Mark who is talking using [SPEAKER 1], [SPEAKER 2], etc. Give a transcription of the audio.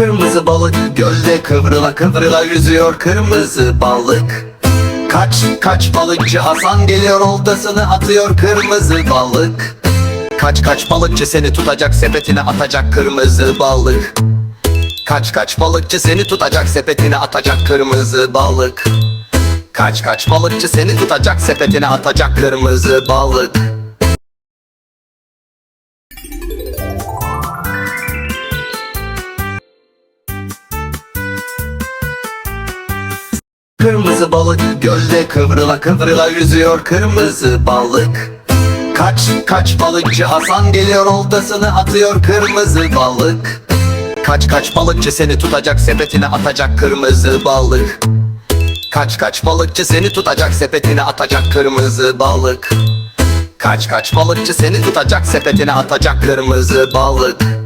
[SPEAKER 1] Kırmızı balık gölde kıvrıla kıvrıla yüzüyor kırmızı balık. Kaç kaç balıkçı Hasan geliyor oltasını atıyor kırmızı balık. Kaç kaç balıkçı seni tutacak sepetine atacak kırmızı balık. Kaç kaç balıkçı seni tutacak sepetine atacak kırmızı balık. Kaç kaç balıkçı seni tutacak sepetine atacak kırmızı balık Kırmızı balık gölde kıvrıla kıvrıla yüzüyor kırmızı balık. Kaç kaç balıkçı Hasan geliyor oltasını atıyor kırmızı balık. Kaç kaç balıkçı seni tutacak sepetine atacak kırmızı balık. Kaç kaç balıkçı seni tutacak sepetine atacak kırmızı balık. Kaç kaç balıkçı seni tutacak sepetine atacak kırmızı balık